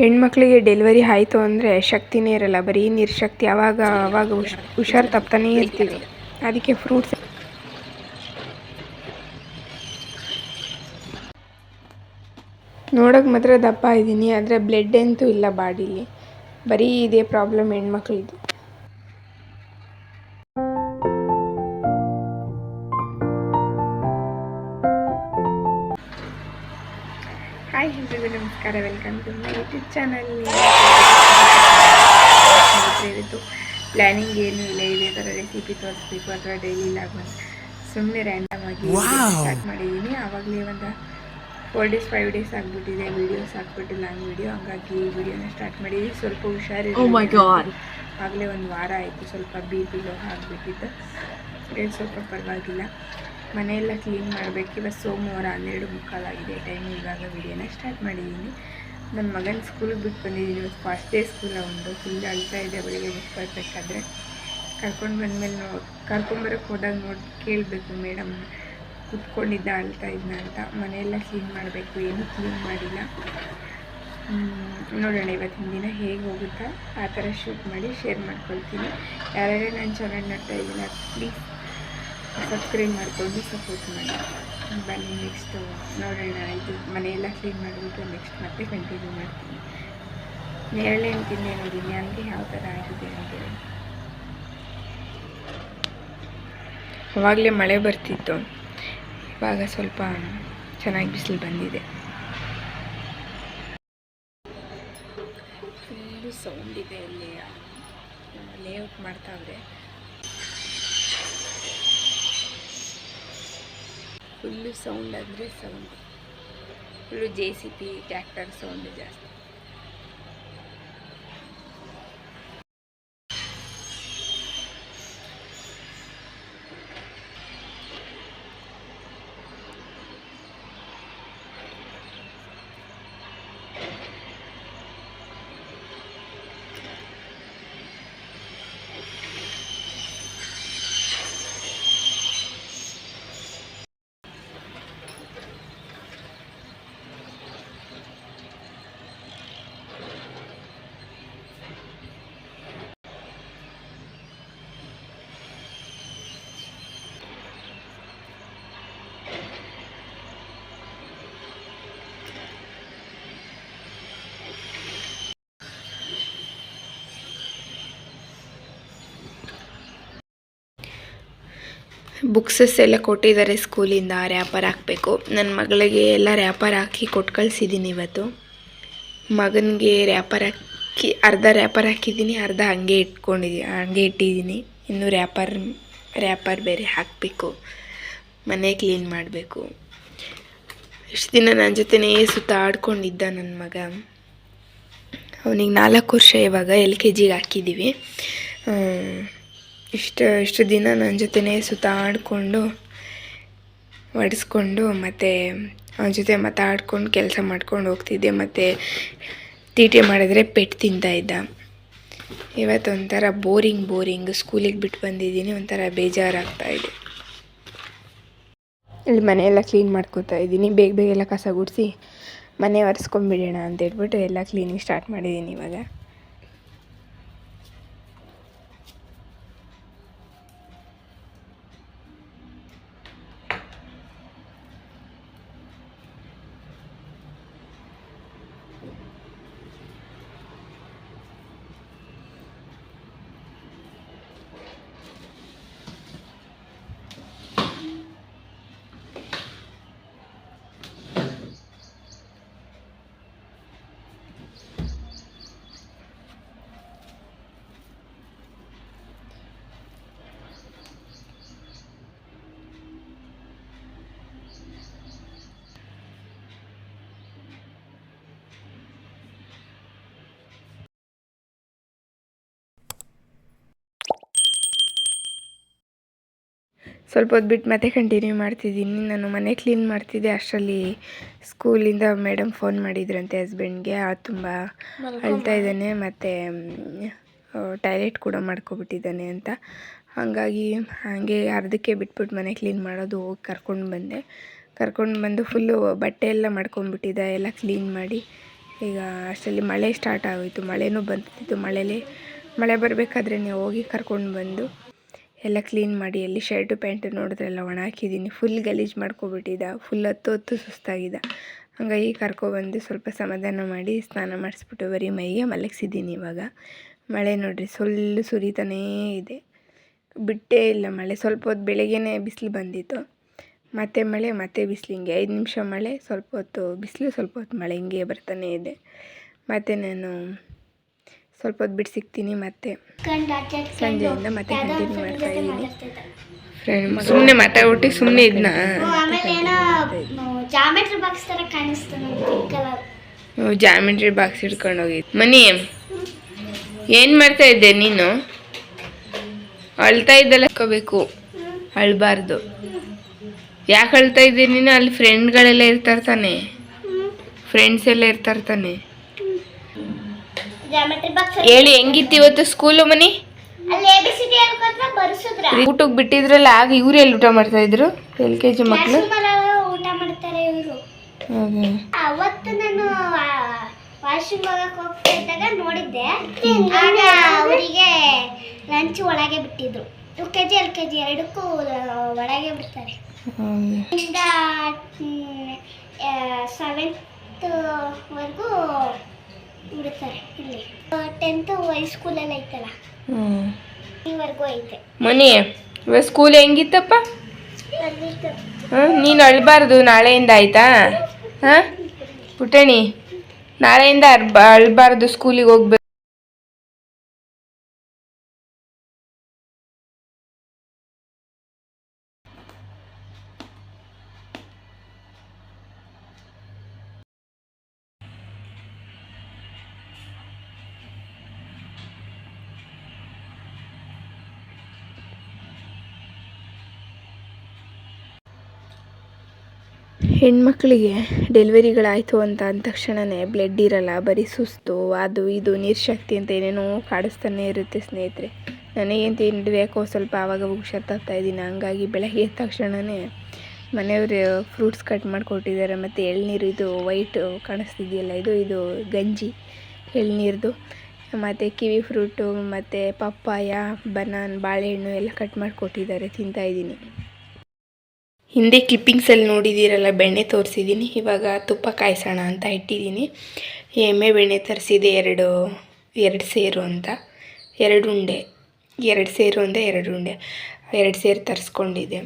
ಹೆಣ್ಮಕ್ಳಿಗೆ ಡೆಲಿವರಿ ಆಯಿತು ಅಂದರೆ ಶಕ್ತಿನೇ ಇರಲ್ಲ. ಬರೀ ನಿರ್ಶಕ್ತಿ ಅವಾಗ ಅವಾಗ ಹುಷ್ ಹುಷಾರು ತಪ್ತಾನೇ ಇರ್ತೀವಿ. ಅದಕ್ಕೆ ಫ್ರೂಟ್ಸ್ ನೋಡೋಕೆ ಮಾತ್ರ ದಪ್ಪ ಇದ್ದೀನಿ, ಆದರೆ ಬ್ಲಡ್ ಅಂತೂ ಇಲ್ಲ ಬಾಡಿಲಿ. ಬರೀ ಇದೇ ಪ್ರಾಬ್ಲಮ್ ಹೆಣ್ಮಕ್ಳಿದು. ಹಾಯ್ ಎಲ್ರಿಗೂ ನಮಸ್ಕಾರ welcome to my YouTube channel ಇದು ಪ್ಲ್ಯಾನಿಂಗ್ ಏನು ಇಲ್ಲ ಇದೇ ಥರ ರೆಸಿಪಿ ತೋರಿಸ್ಬೇಕು ಅಥವಾ ಡೈಲಿ ಲಾಗ್ ಸುಮ್ಮನೆ ರ್ಯಾಂಡಮ್ ಆಗಿ ಸ್ಟಾರ್ಟ್ ಮಾಡಿದ್ದೀನಿ ಆವಾಗಲೇ ಒಂದು ಫೋರ್ ಡೇಸ್ ಫೈವ್ ಡೇಸ್ ಆಗಿಬಿಟ್ಟಿದೆ. ವೀಡಿಯೋಸ್ ಹಾಕ್ಬಿಟ್ಟು ಲಾಂಗ್ ವೀಡಿಯೋ ಹಂಗಾಗಿ ಈ ವಿಡಿಯೋನ ಸ್ಟಾರ್ಟ್ ಮಾಡಿದ್ವಿ ಸ್ವಲ್ಪ ಹುಷಾರಿಲ್ಲ. ಆಗಲೇ ಒಂದು ವಾರ ಆಯಿತು. ಸ್ವಲ್ಪ ಬಿ ಪಿ ಲೋ ಆಗಿಬಿಟ್ಟಿತ್ತು. ಏನು ಸ್ವಲ್ಪ ಪರವಾಗಿಲ್ಲ. ಮನೆಯೆಲ್ಲ ಕ್ಲೀನ್ ಮಾಡಬೇಕು. ಇವತ್ತು ಸೋಮವಾರ ಹನ್ನೆರಡು ಮುಕ್ಕಾಲಾಗಿದೆ ಟೈಮ್ ಇವಾಗ ವಿಡಿಯೋನ ಸ್ಟಾರ್ಟ್ ಮಾಡಿದ್ದೀನಿ. ನನ್ನ ಮಗನ ಸ್ಕೂಲಿಗೆ ಬಿಟ್ಟು ಬಂದಿದ್ದೀನಿ. ಇವತ್ತು ಫಸ್ಟ್ ಡೇ ಸ್ಕೂಲ್ ಒಂದು ಫುಲ್ ಅಳ್ತಾ ಇದೆ ಬೆಳಿಗ್ಗೆ ಬಿಟ್ಟು ಬರಬೇಕಾದ್ರೆ. ಕರ್ಕೊಂಡು ಬಂದಮೇಲೆ ನೋ ಕರ್ಕೊಂಬರೋಕ್ಕೆ ಹೋದಾಗ ನೋಡಿ, ಕೇಳಬೇಕು ಮೇಡಮ್. ಕುತ್ಕೊಂಡಿದ್ದ, ಅಳ್ತಾ ಇದ್ನ ಅಂತ. ಮನೆಯೆಲ್ಲ ಕ್ಲೀನ್ ಮಾಡಬೇಕು. ಏನೂ ಕ್ಲೀನ್ ಮಾಡಿಲ್ಲ. ನೋಡೋಣ ಇವತ್ತಿನ ದಿನ ಹೇಗೆ ಹೋಗುತ್ತಾ. ಆ ಥರ ಶೂಟ್ ಮಾಡಿ ಶೇರ್ ಮಾಡ್ಕೊಳ್ತೀನಿ. ಯಾರ್ಯಾರು ನಾನು ಚೆನ್ನಾಗಿ ನೋಡ್ತಾ ಇದ್ದೀನ ಪ್ಲೀಸ್ ಸಬ್ಸ್ಕ್ರೈಬ್ ಮಾಡಿಕೊಂಡು ಸಪೋರ್ಟ್ ಮಾಡಿ. ಬನ್ನಿ ನೆಕ್ಸ್ಟು ನೋಡೋಣ, ಇದು ಮನೆಯೆಲ್ಲ ಕ್ಲೀನ್ ಮಾಡಿಬಿಟ್ಟು ನೆಕ್ಸ್ಟ್ ಮತ್ತೆ ಕಂಟಿನ್ಯೂ ಮಾಡ್ತೀನಿ. ನೇರಳೆ ತಿಂದೆ ನೋಡಿದ್ದೀನಿ ನನಗೆ ಯಾವ ಥರ ಆಗಿದೆ ಅಂತೇಳಿ ಅವಾಗಲೇ ಮಳೆ ಬರ್ತಿತ್ತು. ಇವಾಗ ಸ್ವಲ್ಪ ಚೆನ್ನಾಗಿ ಬಿಸಿಲು ಬಂದಿದೆ. ಸೌಂಡ್ ಇದೆ ಇಲ್ಲಿ ಲೇಔಟ್ ಮಾಡ್ತಾವ್ರೆ ಫುಲ್ಲು ಸೌಂಡ್ ಅಂದರೆ sound full J C P tractor sound ಜಾಸ್ತಿ ಬುಕ್ಸಸ್ ಎಲ್ಲ ಕೊಟ್ಟಿದ್ದಾರೆ ಸ್ಕೂಲಿಂದ ರ್ಯಾಪರ್ ಹಾಕಬೇಕು. ನನ್ನ ಮಗಳಿಗೆ ಎಲ್ಲ ರ್ಯಾಪರ್ ಹಾಕಿ ಕೊಟ್ಟು ಕಳಿಸಿದ್ದೀನಿ ಇವತ್ತು. ಮಗನಿಗೆ ರ್ಯಾಪರ್ ಹಾಕಿ, ಅರ್ಧ ರ್ಯಾಪರ್ ಹಾಕಿದ್ದೀನಿ ಅರ್ಧ ಹಂಗೆ ಇಟ್ಕೊಂಡಿದ್ದೀನಿ ಹಂಗೆ ಇಟ್ಟಿದ್ದೀನಿ ಇನ್ನು ರ್ಯಾಪರ್ ರ್ಯಾಪರ್ ಬೇರೆ ಹಾಕಬೇಕು. ಮನೆ ಕ್ಲೀನ್ ಮಾಡಬೇಕು. ಇಷ್ಟು ದಿನ ನನ್ನ ಜೊತೆನೇ ಸುತ್ತಾಡ್ಕೊಂಡಿದ್ದ ನನ್ನ ಮಗ. ಅವನಿಗೆ ನಾಲ್ಕು ವರ್ಷ ಇವಾಗ ಎಲ್ ಕೆ ಜಿಗೆ ಹಾಕಿದ್ದೀವಿ ಇಷ್ಟು ಇಷ್ಟು ದಿನ ನನ್ನ ಜೊತೆನೇ ಸುತ್ತಾಡಿಕೊಂಡು ಒಡಿಸ್ಕೊಂಡು, ಮತ್ತು ಅವನ ಜೊತೆ ಮಾತಾಡ್ಕೊಂಡು ಕೆಲಸ ಮಾಡ್ಕೊಂಡು ಹೋಗ್ತಿದ್ದೆ. ಮತ್ತು ತೀಟೆ ಮಾಡಿದ್ರೆ ಪೆಟ್ಟು ತಿಂತಾ ಇದ್ದ. ಇವತ್ತು ಒಂಥರ ಬೋರಿಂಗ್ ಬೋರಿಂಗ್. ಸ್ಕೂಲಿಗೆ ಬಿಟ್ಟು ಬಂದಿದ್ದೀನಿ. ಒಂಥರ ಬೇಜಾರಾಗ್ತಾ ಇದೆ. ಇಲ್ಲಿ ಮನೆಯೆಲ್ಲ ಕ್ಲೀನ್ ಮಾಡ್ಕೋತಾ ಇದ್ದೀನಿ. ಬೇಗ ಬೇಗ ಎಲ್ಲ ಕಸ ಗುಡಿಸಿ ಮನೆ ಒರೆಸ್ಕೊಂಬಿಡೋಣ ಅಂತ ಹೇಳ್ಬಿಟ್ಟು ಎಲ್ಲ ಕ್ಲೀನಿಂಗ್ ಸ್ಟಾರ್ಟ್ ಮಾಡಿದ್ದೀನಿ ಇವಾಗ. ಸ್ವಲ್ಪ ಹೊತ್ತು ಬಿಟ್ಟು ಮತ್ತೆ ಕಂಟಿನ್ಯೂ ಮಾಡ್ತಿದ್ದೀನಿ. ನಾನು ಮನೆ ಕ್ಲೀನ್ ಮಾಡ್ತಿದ್ದೆ. ಅಷ್ಟರಲ್ಲಿ ಸ್ಕೂಲಿಂದ ಮೇಡಮ್ ಫೋನ್ ಮಾಡಿದ್ರಂತೆ ಹಸ್ಬೆಂಡ್ಗೆ ತುಂಬ ಅಳ್ತಾ ಇದ್ದಾನೆ. ಮತ್ತು ಟಾಯ್ಲೆಟ್ ಕೂಡ ಮಾಡ್ಕೊಬಿಟ್ಟಿದ್ದಾನೆ ಅಂತ. ಹಾಗಾಗಿ ಹಾಗೆ ಅರ್ಧಕ್ಕೆ ಬಿಟ್ಬಿಟ್ಟು ಮನೆ ಕ್ಲೀನ್ ಮಾಡೋದು ಹೋಗಿ ಕರ್ಕೊಂಡು ಬಂದೆ. ಕರ್ಕೊಂಡು ಬಂದು ಫುಲ್ಲು ಬಟ್ಟೆ ಎಲ್ಲ ಮಾಡ್ಕೊಂಡ್ಬಿಟ್ಟಿದ್ದ. ಎಲ್ಲ ಕ್ಲೀನ್ ಮಾಡಿ. ಈಗ ಅಷ್ಟರಲ್ಲಿ ಮಳೆ ಸ್ಟಾರ್ಟ್ ಆಗೋಯಿತು. ಮಳೆನೂ ಬಂದಿತ್ತು ಮಳೆಲಿ. ಮಳೆ ಬರಬೇಕಾದ್ರೆ ನೀವು ಹೋಗಿ ಕರ್ಕೊಂಡು ಬಂದು. ಎಲ್ಲ ಕ್ಲೀನ್ ಮಾಡಿ ಎಲ್ಲಿ ಶರ್ಟು ಪ್ಯಾಂಟು ನೋಡಿದ್ರೆಲ್ಲ ಒಣ ಹಾಕಿದ್ದೀನಿ. ಫುಲ್ ಗಲೀಜು ಮಾಡ್ಕೊಬಿಟ್ಟಿದ್ದ. ಫುಲ್ ಹತ್ತು ಹೊತ್ತು ಸುಸ್ತಾಗಿದ್ದ. ಹಂಗಾಗಿ ಕರ್ಕೊಬಂದು ಸ್ವಲ್ಪ ಸಮಾಧಾನ ಮಾಡಿ ಸ್ನಾನ ಮಾಡಿಸ್ಬಿಟ್ಟು ಬರೀ ಮೈಗೆ ಮಲಗಿಸಿದ್ದೀನಿ ಇವಾಗ. ಮಳೆ ನೋಡಿರಿ ಸೊಲ್ಲು ಸುರಿತಾನೇ ಇದೆ. ಬಿಟ್ಟೇ ಇಲ್ಲ ಮಳೆ, ಸ್ವಲ್ಪ ಹೊತ್ತು ಬೆಳಗ್ಗೆನೇ ಬಿಸಿಲು ಬಂದಿತ್ತು. ಮತ್ತೆ ಮಳೆ, ಮತ್ತೆ ಬಿಸಿಲು, ಹಿಂಗೆ ಐದು ನಿಮಿಷ ಮಳೆ, ಸ್ವಲ್ಪ ಹೊತ್ತು ಬಿಸಿಲು, ಸ್ವಲ್ಪ ಹೊತ್ತು ಮಳೆ, ಹಿಂಗೆ ಬರ್ತಾನೇ ಇದೆ. ಮತ್ತು ನಾನು ಸ್ವಲ್ಪ ಹೊತ್ತು ಬಿಟ್ಟು ಸಿಗ್ತೀನಿ ಮತ್ತೆ. ಸಂಜೆಯಿಂದ ಮತ್ತೆ ಕಂಟಿನ್ಯೂ ಮಾಡ್ತಾ ಇದ್ದೀನಿ. ಫ್ರೆಂಡ್ ಸುಮ್ಮನೆ ಮಾತಾಡ್ಬಿಟ್ಟು ಸುಮ್ಮನೆ ಇದ್ನ. ಜಾಮೆಟ್ರಿ ಬಾಕ್ಸ್ ಜಾಮಿಟ್ರಿ ಬಾಕ್ಸ್ ಹಿಡ್ಕೊಂಡು ಹೋಗಿದ್ದು. ಮನಿ ಏನು ಮಾಡ್ತಾ ಇದ್ದೆ ನೀನು? ಅಳ್ತಾ ಇದ್ದಲ್ಲ ಹಾಕೋಬೇಕು. ಅಳ್ಬಾರ್ದು. ಯಾಕೆ ಅಳ್ತಾ ಇದ್ದೀನಿ ನೀನು? ಅಲ್ಲಿ ಫ್ರೆಂಡ್ಗಳೆಲ್ಲ ಇರ್ತಾರೆ ತಾನೆ. ಫ್ರೆಂಡ್ಸ್ ಎಲ್ಲ ಇರ್ತಾರೆ ತಾನೆ. ಜಾಮೆಟ್ರಿ ಬಾಕ್ಸ್ ಹೇಳಿ ಹೆಂಗಿತ್ತು ಇವತ್ತು ಸ್ಕೂಲು ಮನಿ? ಅಲ್ಲಿ ಎ ಬಿ ಸಿ ಬರ್ಸಿದ್ರ. ಊಟಕ್ಕೆ ಬಿಟ್ಟಿದ್ರಲ್ಲ ಆಗ ಇವ್ರು ಎಲ್ಲಿ ಊಟ ಮಾಡ್ತಾ ಇದ್ರು? ಎಲ್ ಕೆ ಜಿ ಮಕ್ಕಳು ಊಟ ಮಾಡ್ತಾರೆ ಇವರು. ಅವತ್ತು ನಾನು ವಾಶ್ರೂಮ್ ಹೋಗಕ್ ಹೋಗ್ತಾ ಇದ್ದಾಗ ನೋಡಿದ್ದೆ. ಆಗ ಅವರಿಗೆ ಲಂಚ್ ಒಳಗೆ ಬಿಟ್ಟಿದ್ರು. To K G L K G ಎರಡಕ್ಕೂ ಒಳಗೆ ಬಿಡ್ತಾರೆ. ಇಂದ ಸೆವೆಂತ್ ವರ್ಗೂ ಬಿಡ್ತಾರೆ ಇಲ್ಲಿ. ಟೆಂತ್ ಹೈಸ್ಕೂಲಲ್ಲಿ ಐತಲ್ಲ? ಈವರೆಗೂ ಐತೆ. ಮನಿ ಇವಾಗ ಸ್ಕೂಲ್ ಹೆಂಗಿತ್ತಪ್ಪ? ಹಾಂ ನೀನು ಅಳ್ಬಾರ್ದು ನಾಳೆಯಿಂದ ಆಯ್ತಾ? ಹಾಂ? ಪುಟಣಿ ನಾಳೆಯಿಂದ ಅಳ್ಬಾರ್ದು ಸ್ಕೂಲಿಗೆ ಹೋಗ್ಬೇಕು. ಹೆಣ್ಮಕ್ಳಿಗೆ ಡೆಲಿವರಿಗಳಾಯಿತು ಅಂತ ಅಂದ ತಕ್ಷಣವೇ ಬ್ಲಡ್ ಇರಲ್ಲ, ಬರೀ ಸುಸ್ತು, ಅದು ಇದು, ನೀರ್ಶಕ್ತಿ ಅಂತ ಏನೇನೋ ಕಾಡಿಸ್ತಾನೆ ಇರುತ್ತೆ ಸ್ನೇಹಿತರೆ. ನನಗಂತೂ ಏನು ಯಾಕೋ ಸ್ವಲ್ಪ ಆವಾಗ ಹುಷಾರು ತಗ್ತಾ ಇದ್ದೀನಿ, ಹಂಗಾಗಿ ಬೆಳಗ್ಗೆ ಎದ್ದ ತಕ್ಷಣವೇ ಮನೆಯವರು ಫ್ರೂಟ್ಸ್ ಕಟ್ ಮಾಡಿಕೊಟ್ಟಿದ್ದಾರೆ, ಮತ್ತು ಎಳ್ನೀರು ಇದು ವೈಟ್ ಕಾಣಿಸ್ತಿದೆಯಲ್ಲ, ಇದು ಇದು ಗಂಜಿ ಎಳ್ನೀರ್ದು. ಮತ್ತು ಕಿವಿ ಫ್ರೂಟು ಮತ್ತು ಪಪ್ಪಾಯ, ಬನಾನ್, ಬಾಳೆಹಣ್ಣು ಎಲ್ಲ ಕಟ್ ಮಾಡಿಕೊಟ್ಟಿದ್ದಾರೆ ತಿಂತಾಯಿದ್ದೀನಿ ಹಿಂದೆ ಕ್ಲಿಪ್ಪಿಂಗ್ಸಲ್ಲಿ ನೋಡಿದ್ದೀರಲ್ಲ, ಬೆಣ್ಣೆ ತೋರಿಸಿದ್ದೀನಿ. ಇವಾಗ ತುಪ್ಪ ಕಾಯಿಸೋಣ ಅಂತ ಇಟ್ಟಿದ್ದೀನಿ. ಎಮ್ಮೆ ಬೆಣ್ಣೆ ತರಿಸಿದೆ, ಎರಡು ಎರಡು ಸೇರು ಅಂತ. ಎರಡು ಉಂಡೆ. ಎರಡು ಸೇರು ಅಂದರೆ ಎರಡು ಉಂಡೆ. ಎರಡು ಸೇರು ತರಿಸ್ಕೊಂಡಿದ್ದೆ.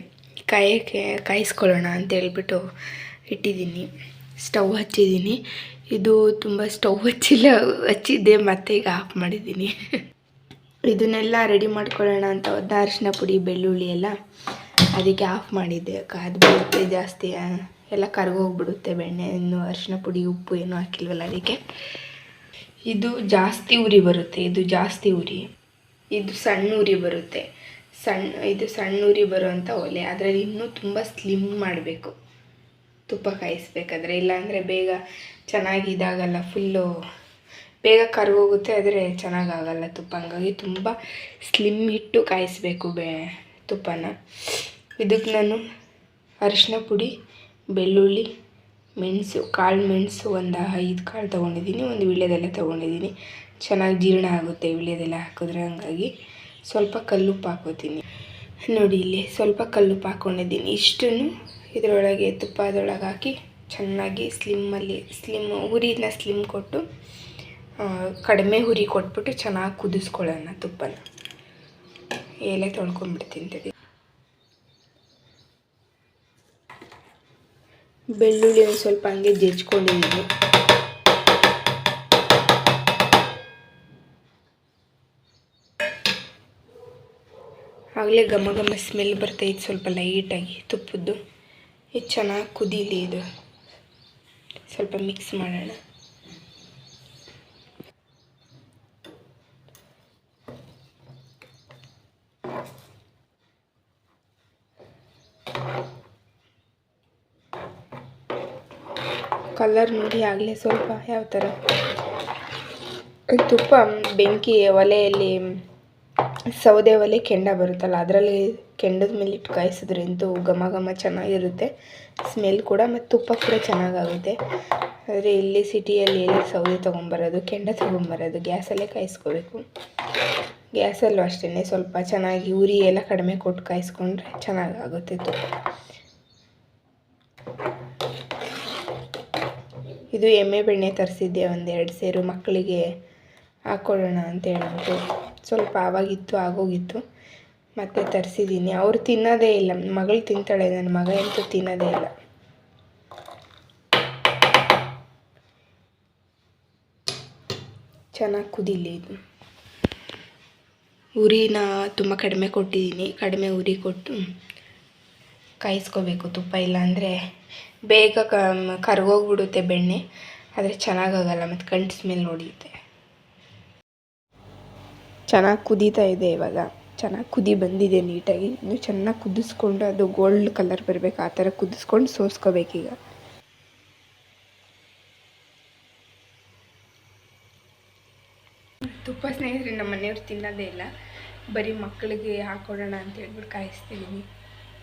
ಕಾಯಕ್ಕೆ ಕಾಯಿಸ್ಕೊಳ್ಳೋಣ ಅಂತ ಹೇಳ್ಬಿಟ್ಟು ಇಟ್ಟಿದ್ದೀನಿ. ಸ್ಟವ್ ಹಚ್ಚಿದ್ದೀನಿ. ಇದು ತುಂಬ ಸ್ಟವ್ ಹಚ್ಚಿಲ್ಲ, ಹಚ್ಚಿದ್ದೆ, ಮತ್ತೆ ಈಗ ಆಫ್ ಮಾಡಿದ್ದೀನಿ. ಇದನ್ನೆಲ್ಲ ರೆಡಿ ಮಾಡ್ಕೊಳ್ಳೋಣ ಅಂತ, ಅರಿಶಿನ ಪುಡಿ, ಬೆಳ್ಳುಳ್ಳಿ ಎಲ್ಲ. ಅದಕ್ಕೆ ಆಫ್ ಮಾಡಿದ್ದೆ. ಕಾದು ಬಿಡುತ್ತೆ ಜಾಸ್ತಿ. ಎಲ್ಲ ಕರ್ಗೋಗ್ಬಿಡುತ್ತೆ ಬೆಣ್ಣೆ, ಇನ್ನು ಅರಿಶಿನ ಪುಡಿ, ಉಪ್ಪು ಏನೂ ಹಾಕಿಲ್ವಲ್ಲ ಅದಕ್ಕೆ. ಇದು ಜಾಸ್ತಿ ಉರಿ ಬರುತ್ತೆ. ಇದು ಜಾಸ್ತಿ ಉರಿ. ಇದು ಸಣ್ಣ ಉರಿ ಬರುತ್ತೆ. ಸಣ್ಣ, ಇದು ಸಣ್ಣ ಉರಿ ಬರುವಂಥ ಒಲೆ. ಅದರಲ್ಲಿ ಇನ್ನೂ ತುಂಬ ಸ್ಲಿಮ್ ಮಾಡಬೇಕು. ತುಪ್ಪ ಕಾಯಿಸ್ಬೇಕಾದ್ರೆ. ಇಲ್ಲಾಂದರೆ ಬೇಗ ಚೆನ್ನಾಗಿ ಇದಾಗಲ್ಲ ಫುಲ್ಲು ಬೇಗ ಕರ್ಗೋಗುತ್ತೆ ಆದರೆ ಚೆನ್ನಾಗಾಗಲ್ಲ ತುಪ್ಪ. ಹಂಗಾಗಿ ತುಂಬ ಸ್ಲಿಮ್ ಇಟ್ಟು ಕಾಯಿಸ್ಬೇಕು ಬೇ, ತುಪ್ಪನ. ಇದಕ್ಕೆ ನಾನು ಅರಿಶಿನ ಪುಡಿ, ಬೆಳ್ಳುಳ್ಳಿ, ಮೆಣಸು, ಕಾಳು ಮೆಣಸು ಒಂದು ಐದು ಕಾಳು ತೊಗೊಂಡಿದ್ದೀನಿ ಒಂದು ವೀಳ್ಯದೆಲೆ ತೊಗೊಂಡಿದ್ದೀನಿ ಚೆನ್ನಾಗಿ ಜೀರ್ಣ ಆಗುತ್ತೆ ವೀಳ್ಯದೆಲೆ ಹಾಕಿದ್ರೆ ಹಂಗಾಗಿ ಸ್ವಲ್ಪ ಕಲ್ಲುಪ್ಪು ಹಾಕೋತೀನಿ. ನೋಡಿ ಇಲ್ಲಿ ಸ್ವಲ್ಪ ಕಲ್ಲುಪ್ಪು ಹಾಕ್ಕೊಂಡಿದ್ದೀನಿ ಇಷ್ಟನ್ನು ಇದರೊಳಗೆ ತುಪ್ಪದೊಳಗೆ ಹಾಕಿ ಚೆನ್ನಾಗಿ ಸ್ಲಿಮ್ಮಲ್ಲಿ ಸ್ಲಿಮ್ ಉರಿನ ಸ್ಲಿಮ್ ಕೊಟ್ಟು ಕಡಿಮೆ ಹುರಿ ಕೊಟ್ಬಿಟ್ಟು ಚೆನ್ನಾಗಿ ಕುದಿಸ್ಕೊಳ್ಳೋಣ ತುಪ್ಪನ. ಎಲೆ ತೊಳ್ಕೊಂಡ್ಬಿಡ್ತೀನಿ ಬೆಳ್ಳುಳ್ಳಿ ಒಂದು ಸ್ವಲ್ಪ ಹಂಗೆ ಜಜ್ಕೊಂಡಿದ್ದೀನಿ. ಆಗಲೇ ಘಮ ಘಮ ಸ್ಮೆಲ್ ಬರ್ತೈತೆ ಸ್ವಲ್ಪ ಲೈಟಾಗಿ, ತುಪ್ಪದ್ದು. ಇದು ಚೆನ್ನಾಗಿ ಕುದೀಲಿ ಇದು. ಸ್ವಲ್ಪ ಮಿಕ್ಸ್ ಮಾಡೋಣ. ಕಲರ್ ನೋಡಿ ಆಗಲೇ ಸ್ವಲ್ಪ, ಯಾವ ಥರ ತುಪ್ಪ ಬೆಂಕಿ ಒಲೆಯಲ್ಲಿ, ಸೌದೆ ಒಲೆ ಕೆಂಡ ಬರುತ್ತಲ್ಲ, ಅದರಲ್ಲಿ ಕೆಂಡದ ಮೇಲೆ ಇಟ್ಟು ಕಾಯಿಸಿದ್ರಂತೂ ಘಮ ಘಮ ಚೆನ್ನಾಗಿರುತ್ತೆ. ಸ್ಮೆಲ್ ಕೂಡ ಮತ್ತು ತುಪ್ಪ ಕೂಡ ಚೆನ್ನಾಗಾಗುತ್ತೆ. ಆದರೆ ಇಲ್ಲಿ ಸಿಟಿಯಲ್ಲಿ ಎಲ್ಲಿ ಸೌದೆ ತೊಗೊಂಬರೋದು, ಕೆಂಡ ತೊಗೊಂಬರೋದು, ಗ್ಯಾಸಲ್ಲೇ ಕಾಯಿಸ್ಕೋಬೇಕು. ಗ್ಯಾಸಲ್ಲೂ ಅಷ್ಟೇ ಸ್ವಲ್ಪ ಚೆನ್ನಾಗಿ ಉರಿ ಎಲ್ಲ ಕಡಿಮೆ ಕೊಟ್ಟು ಕಾಯಿಸ್ಕೊಂಡ್ರೆ ಚೆನ್ನಾಗಾಗುತ್ತೆ ತುಪ್ಪ. ಇದು ಎಮ್ಮೆ ಬೆಣ್ಣೆ ತರಿಸಿದ್ದೆ, ಒಂದೆರಡು ಸೇರು ಮಕ್ಕಳಿಗೆ ಹಾಕ್ಕೊಳ್ಳೋಣ ಅಂತ ಹೇಳಿದ್ರು ಸ್ವಲ್ಪ ಆವಾಗಿತ್ತು, ಆಗೋಗಿತ್ತು. ಮತ್ತೆ ತರಿಸಿದ್ದೀನಿ. ಅವರು ತಿನ್ನೋದೇ ಇಲ್ಲ. ಮಗಳು ತಿಂತಾಳೆ ನನ್ನ ಮಗ ಅಂತೂ ತಿನ್ನೋದೇ ಇಲ್ಲ. ಚೆನ್ನಾಗಿ ಕುದಿಲಿ ಇದು. ಉರಿನ ತುಂಬ ಕಡಿಮೆ ಕೊಟ್ಟಿದ್ದೀನಿ. ಕಡಿಮೆ ಉರಿ ಕೊಟ್ಟು ಕಾಯಿಸ್ಕೋಬೇಕು ತುಪ್ಪ ಇಲ್ಲ ಅಂದರೆ ಬೇಗ ಕ ಕರ್ಗೋಗ್ಬಿಡುತ್ತೆ ಬೆಣ್ಣೆ. ಆದರೆ ಚೆನ್ನಾಗಾಗಲ್ಲ, ಮತ್ತು ಕಂಠ ಸ್ಮೆಲ್ ನೋಡಿಯುತ್ತೆ ಚೆನ್ನಾಗಿ ಕುದೀತಾ ಇದೆ ಇವಾಗ. ಚೆನ್ನಾಗಿ ಕುದಿ ಬಂದಿದೆ ನೀಟಾಗಿ. ಇನ್ನು ಚೆನ್ನಾಗಿ ಕುದಿಸ್ಕೊಂಡು ಅದು ಗೋಲ್ಡ್ ಕಲರ್ ಬರಬೇಕು, ಆ ಥರ ಕುದಿಸ್ಕೊಂಡು ಸೋಸ್ಕೋಬೇಕೀಗ ತುಪ್ಪ ಸ್ನೇಹಿತರೆ ನಮ್ಮ ಮನೆಯವ್ರು ತಿನ್ನೋದೇ ಇಲ್ಲ. ಬರೀ ಮಕ್ಕಳಿಗೆ ಹಾಕೊಡೋಣ ಅಂತ ಹೇಳ್ಬಿಟ್ಟು ಕಾಯಿಸ್ತಿದ್ದೀನಿ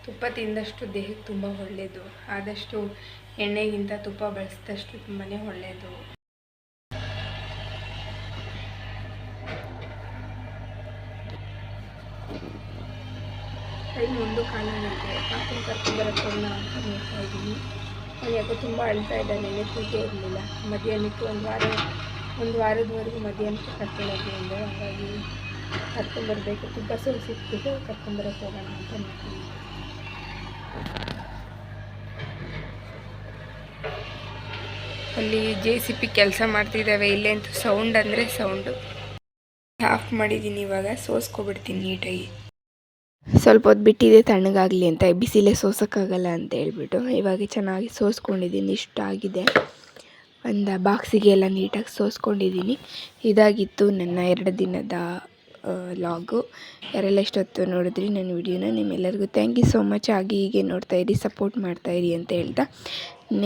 ತುಪ್ಪ ತಿಂದಷ್ಟು ದೇಹಕ್ಕೆ ತುಂಬ ಒಳ್ಳೆಯದು ಆದಷ್ಟು ಎಣ್ಣೆಗಿಂತ ತುಪ್ಪ ಬಳಸಿದಷ್ಟು ತುಂಬಾ ಒಳ್ಳೆಯದು ಕೈ ಒಂದು ಕಾಣಿದೆ ಪಾಪನ ಕರ್ಕೊಂಡ್ಬರಕ್ಕೆ ಅಂತ ನೋಡ್ತಾ ಇದ್ದೀನಿ. ಅವ್ನು ಯಾಕೋ ತುಂಬ ಅಳ್ತಾ ಇದ್ದಾನೆ ಪೂಜೆ ಇರಲಿಲ್ಲ. ಮಧ್ಯಾಹ್ನಕ್ಕೆ ಒಂದು ವಾರ, ಒಂದು ವಾರದವರೆಗೂ ಮಧ್ಯಾಹ್ನಕ್ಕೆ ಕರ್ಕೊಂಡೋಗಿ ಅಂದರೆ ಹಾಗಾಗಿ ಕರ್ಕೊಂಬರ್ಬೇಕು ತುಂಬ ಸೋಸಿಟ್ಬಿಟ್ಟು ಕರ್ಕೊಂಬರಕ್ಕೆ ಹೋಗೋಣ ಅಂತ ನೋಡ್ತೀನಿ. ಅಲ್ಲಿ ಜೆ ಸಿ ಪಿ ಕೆಲಸ ಮಾಡ್ತಿದ್ದಾವೆ ಇಲ್ಲೇ ಅಂತೂ ಸೌಂಡ್ ಅಂದರೆ ಸೌಂಡು ಆಫ್ ಮಾಡಿದ್ದೀನಿ ಇವಾಗ, ಸೋಸ್ಕೊಬಿಡ್ತೀನಿ ನೀಟಾಗಿ. ಸ್ವಲ್ಪ ಹೊತ್ತು ಬಿಟ್ಟಿದೆ ತಣ್ಣಗಾಗಲಿ ಅಂತ, ಬಿಸಿಲೇ ಸೋಸೋಕ್ಕಾಗಲ್ಲ ಅಂತ ಹೇಳ್ಬಿಟ್ಟು. ಇವಾಗ ಚೆನ್ನಾಗಿ ಸೋಸ್ಕೊಂಡಿದ್ದೀನಿ ಇಷ್ಟ ಆಗಿದೆ. ಒಂದು ಬಾಕ್ಸಿಗೆ ಎಲ್ಲ ನೀಟಾಗಿ ಸೋಸ್ಕೊಂಡಿದ್ದೀನಿ ಇದಾಗಿತ್ತು ನನ್ನ ಎರಡು ದಿನದ ಲಾಗು. ಯಾರೆಲ್ಲ ಇಷ್ಟೊತ್ತು ನೋಡಿದ್ರಿ ನನ್ನ ವಿಡಿಯೋನ, ನಿಮ್ಮೆಲ್ಲರಿಗೂ ಥ್ಯಾಂಕ್ ಯು ಸೋ ಮಚ್ ಆಗಿ ಹೀಗೆ ನೋಡ್ತಾ ಇರಿ ಸಪೋರ್ಟ್ ಮಾಡ್ತಾ ಇರಿ ಅಂತ ಹೇಳ್ತಾ.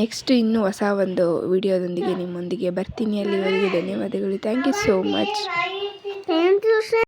ನೆಕ್ಸ್ಟ್ ಇನ್ನೂ ಹೊಸ ಒಂದು ವಿಡಿಯೋದೊಂದಿಗೆ ನಿಮ್ಮೊಂದಿಗೆ ಬರ್ತೀನಿ. ಅಲ್ಲಿವರೆಗೂ ಧನ್ಯವಾದಗಳು. Thank you so much